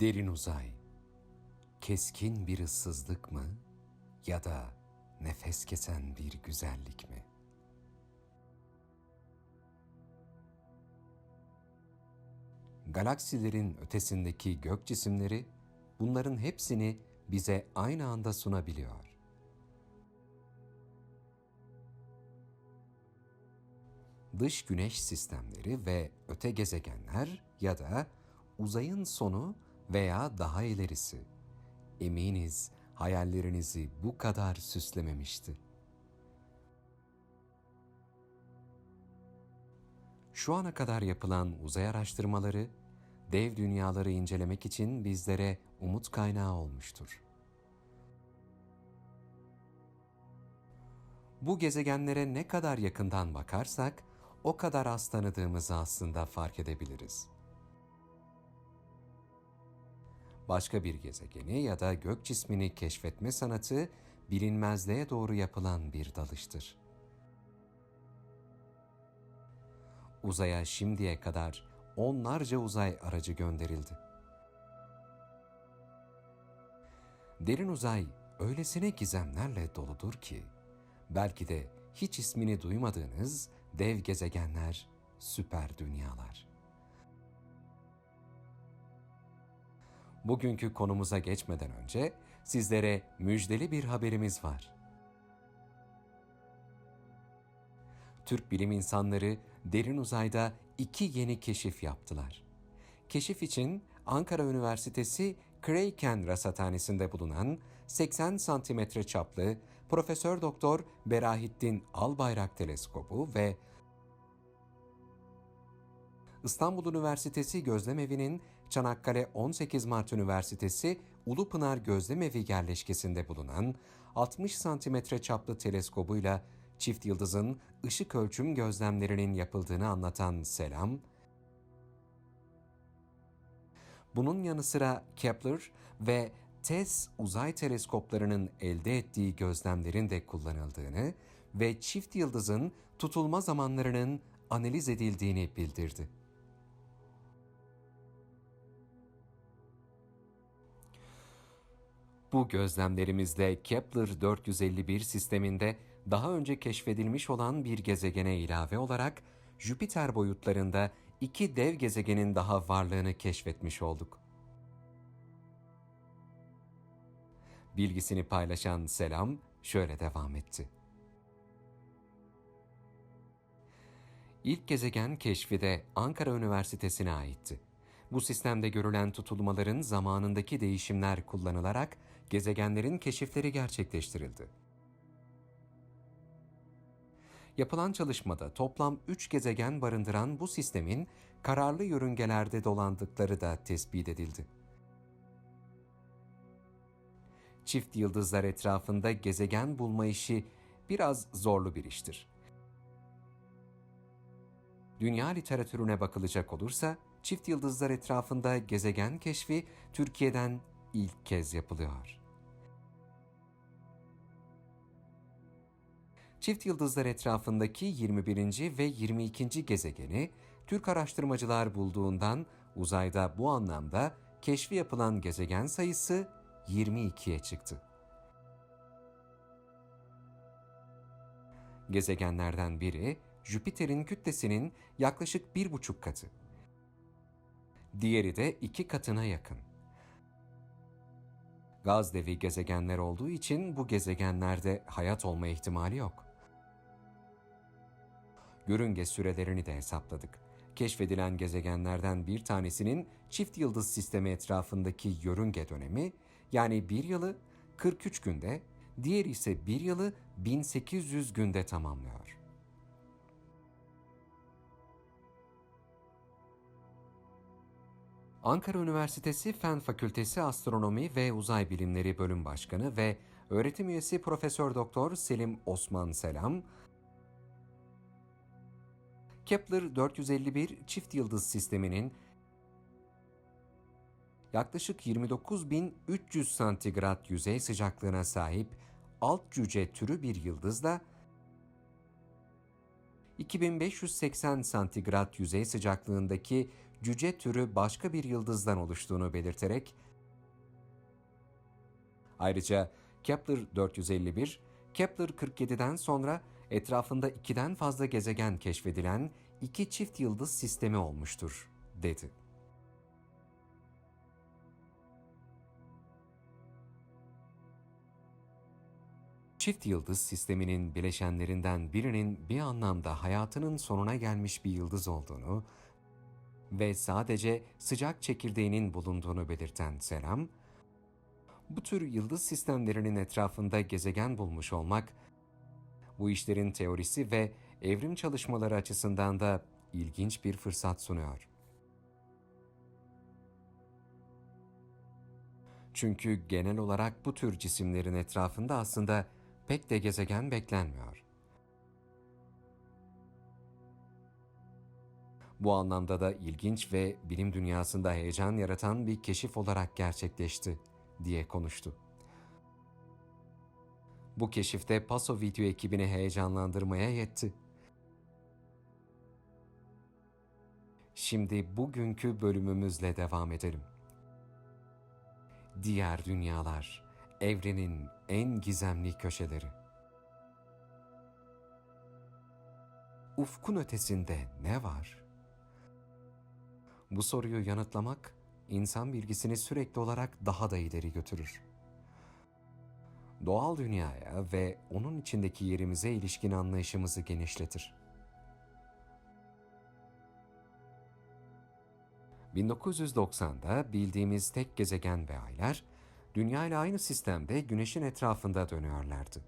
Derin uzay, keskin bir ıssızlık mı ya da nefes kesen bir güzellik mi? Galaksilerin ötesindeki gök cisimleri bunların hepsini bize aynı anda sunabiliyor. Dış güneş sistemleri ve öte gezegenler ya da uzayın sonu veya daha ilerisi. Eminiz hayallerinizi bu kadar süslememişti. Şu ana kadar yapılan uzay araştırmaları, dev dünyaları incelemek için bizlere umut kaynağı olmuştur. Bu gezegenlere ne kadar yakından bakarsak, o kadar az tanıdığımızı aslında fark edebiliriz. Başka bir gezegeni ya da gök cismini keşfetme sanatı bilinmezliğe doğru yapılan bir dalıştır. Uzaya şimdiye kadar onlarca uzay aracı gönderildi. Derin uzay öylesine gizemlerle doludur ki belki de hiç ismini duymadığınız dev gezegenler, süper dünyalar. Bugünkü konumuza geçmeden önce sizlere müjdeli bir haberimiz var. Türk bilim insanları derin uzayda iki yeni keşif yaptılar. Keşif için Ankara Üniversitesi Kreyken Rasathanesi'nde bulunan 80 santimetre çaplı Profesör Doktor Berahittin Albayrak Teleskobu ve İstanbul Üniversitesi Gözlemevi'nin Çanakkale 18 Mart Üniversitesi Ulupınar Gözlemevi yerleşkesinde bulunan 60 santimetre çaplı teleskobuyla çift yıldızın ışık ölçüm gözlemlerinin yapıldığını anlatan Selam, bunun yanı sıra Kepler ve TESS uzay teleskoplarının elde ettiği gözlemlerin de kullanıldığını ve çift yıldızın tutulma zamanlarının analiz edildiğini bildirdi. Bu gözlemlerimizle Kepler 451 sisteminde daha önce keşfedilmiş olan bir gezegene ilave olarak Jüpiter boyutlarında iki dev gezegenin daha varlığını keşfetmiş olduk. Bilgisini paylaşan Selam şöyle devam etti. İlk gezegen keşfi de Ankara Üniversitesi'ne aitti. Bu sistemde görülen tutulmaların zamanındaki değişimler kullanılarak gezegenlerin keşifleri gerçekleştirildi. Yapılan çalışmada toplam 3 gezegen barındıran bu sistemin kararlı yörüngelerde dolandıkları da tespit edildi. Çift yıldızlar etrafında gezegen bulma işi biraz zorlu bir iştir. Dünya literatürüne bakılacak olursa çift yıldızlar etrafında gezegen keşfi Türkiye'den ilk kez yapılıyor. Çift yıldızlar etrafındaki 21. ve 22. gezegeni Türk araştırmacılar bulduğundan uzayda bu anlamda keşfi yapılan gezegen sayısı 22'ye çıktı. Gezegenlerden biri Jüpiter'in kütlesinin yaklaşık bir buçuk katı. Diğeri de iki katına yakın. Gaz devi gezegenler olduğu için bu gezegenlerde hayat olma ihtimali yok. Yörünge sürelerini de hesapladık. Keşfedilen gezegenlerden bir tanesinin çift yıldız sistemi etrafındaki yörünge dönemi yani bir yılı 43 günde, diğeri ise bir yılı 1800 günde tamamlıyor. Ankara Üniversitesi Fen Fakültesi Astronomi ve Uzay Bilimleri Bölüm Başkanı ve öğretim üyesi Profesör Doktor Selim Osman Selam, Kepler 451 çift yıldız sisteminin yaklaşık 29.300 santigrat yüzey sıcaklığına sahip alt cüce türü bir yıldızla 2580 santigrat yüzey sıcaklığındaki cüce türü başka bir yıldızdan oluştuğunu belirterek ayrıca Kepler 451, Kepler 47'den sonra etrafında ikiden fazla gezegen keşfedilen iki çift yıldız sistemi olmuştur, dedi. Çift yıldız sisteminin bileşenlerinden birinin bir anlamda hayatının sonuna gelmiş bir yıldız olduğunu ve sadece sıcak çekirdeğinin bulunduğunu belirten Selam, bu tür yıldız sistemlerinin etrafında gezegen bulmuş olmak, bu işlerin teorisi ve evrim çalışmaları açısından da ilginç bir fırsat sunuyor. Çünkü genel olarak bu tür cisimlerin etrafında aslında pek de gezegen beklenmiyor. Bu anlamda da ilginç ve bilim dünyasında heyecan yaratan bir keşif olarak gerçekleşti diye konuştu. Bu keşifte Paso Video ekibini heyecanlandırmaya yetti. Şimdi bugünkü bölümümüzle devam edelim. Diğer dünyalar, evrenin en gizemli köşeleri. Ufkun ötesinde ne var? Bu soruyu yanıtlamak insan bilgisini sürekli olarak daha da ileri götürür. Doğal dünyaya ve onun içindeki yerimize ilişkin anlayışımızı genişletir. 1990'da bildiğimiz tek gezegen ve aylar, Dünya ile aynı sistemde Güneş'in etrafında dönüyorlardı.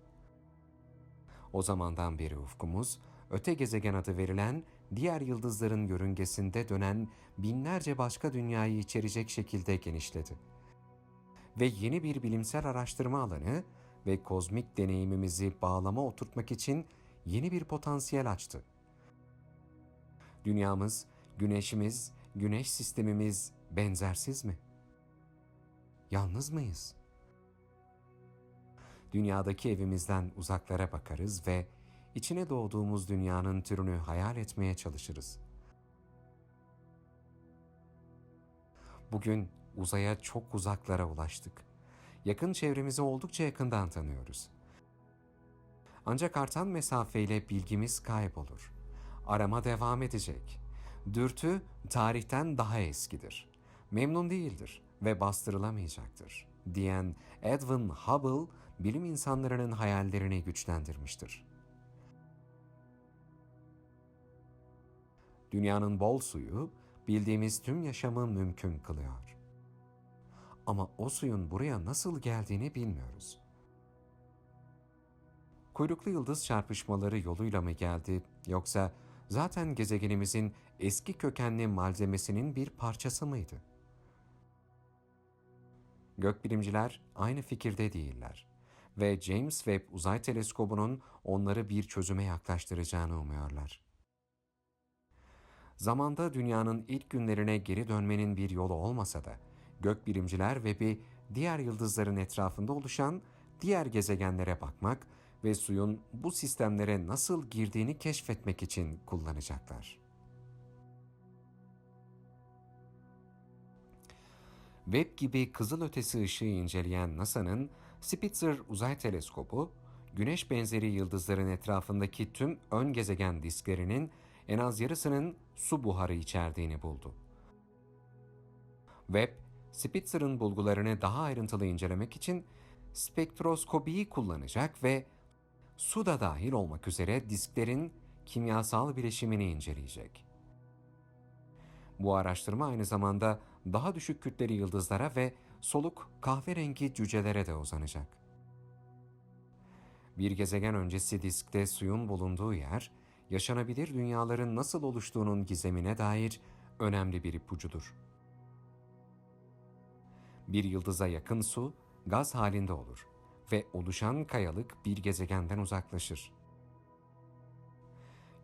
O zamandan beri ufkumuz, öte gezegen adı verilen diğer yıldızların yörüngesinde dönen binlerce başka dünyayı içerecek şekilde genişledi. Ve yeni bir bilimsel araştırma alanı ve kozmik deneyimimizi bağlama oturtmak için yeni bir potansiyel açtı. Dünyamız, güneşimiz, güneş sistemimiz benzersiz mi? Yalnız mıyız? Dünyadaki evimizden uzaklara bakarız ve içine doğduğumuz dünyanın türünü hayal etmeye çalışırız. Bugün uzaya çok uzaklara ulaştık. Yakın çevremizi oldukça yakından tanıyoruz. Ancak artan mesafeyle bilgimiz kaybolur. Arama devam edecek. Dürtü tarihten daha eskidir. Memnun değildir ve bastırılamayacaktır diyen Edwin Hubble bilim insanlarının hayallerini güçlendirmiştir. Dünyanın bol suyu bildiğimiz tüm yaşamı mümkün kılıyor. Ama o suyun buraya nasıl geldiğini bilmiyoruz. Kuyruklu yıldız çarpışmaları yoluyla mı geldi yoksa zaten gezegenimizin eski kökenli malzemesinin bir parçası mıydı? Gökbilimciler aynı fikirde değiller ve James Webb Uzay Teleskobu'nun onları bir çözüme yaklaştıracağını umuyorlar. Zamanda dünyanın ilk günlerine geri dönmenin bir yolu olmasa da gökbilimciler Webb'i diğer yıldızların etrafında oluşan diğer gezegenlere bakmak ve suyun bu sistemlere nasıl girdiğini keşfetmek için kullanacaklar. Webb gibi kızılötesi ışığı inceleyen NASA'nın Spitzer Uzay Teleskobu, Güneş benzeri yıldızların etrafındaki tüm ön gezegen disklerinin en az yarısının su buharı içerdiğini buldu. Webb, Spitzer'ın bulgularını daha ayrıntılı incelemek için spektroskopiyi kullanacak ve su da dahil olmak üzere disklerin kimyasal bileşimini inceleyecek. Bu araştırma aynı zamanda daha düşük kütleli yıldızlara ve soluk kahverengi cücelere de uzanacak. Bir gezegen öncesi diskte suyun bulunduğu yer, yaşanabilir dünyaların nasıl oluştuğunun gizemine dair önemli bir ipucudur. Bir yıldıza yakın su gaz halinde olur ve oluşan kayalık bir gezegenden uzaklaşır.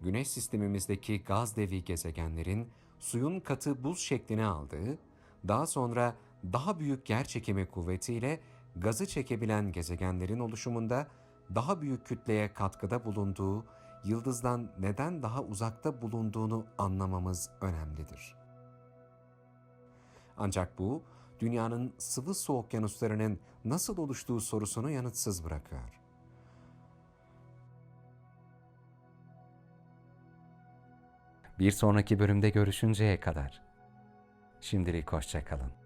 Güneş sistemimizdeki gaz devi gezegenlerin suyun katı buz şeklini aldığı, daha sonra daha büyük yer çekimi kuvvetiyle gazı çekebilen gezegenlerin oluşumunda daha büyük kütleye katkıda bulunduğu, yıldızdan neden daha uzakta bulunduğunu anlamamız önemlidir. Ancak bu, dünyanın sıvı su okyanuslarının nasıl oluştuğu sorusunu yanıtsız bırakıyor. Bir sonraki bölümde görüşünceye kadar. Şimdilik hoşça kalın.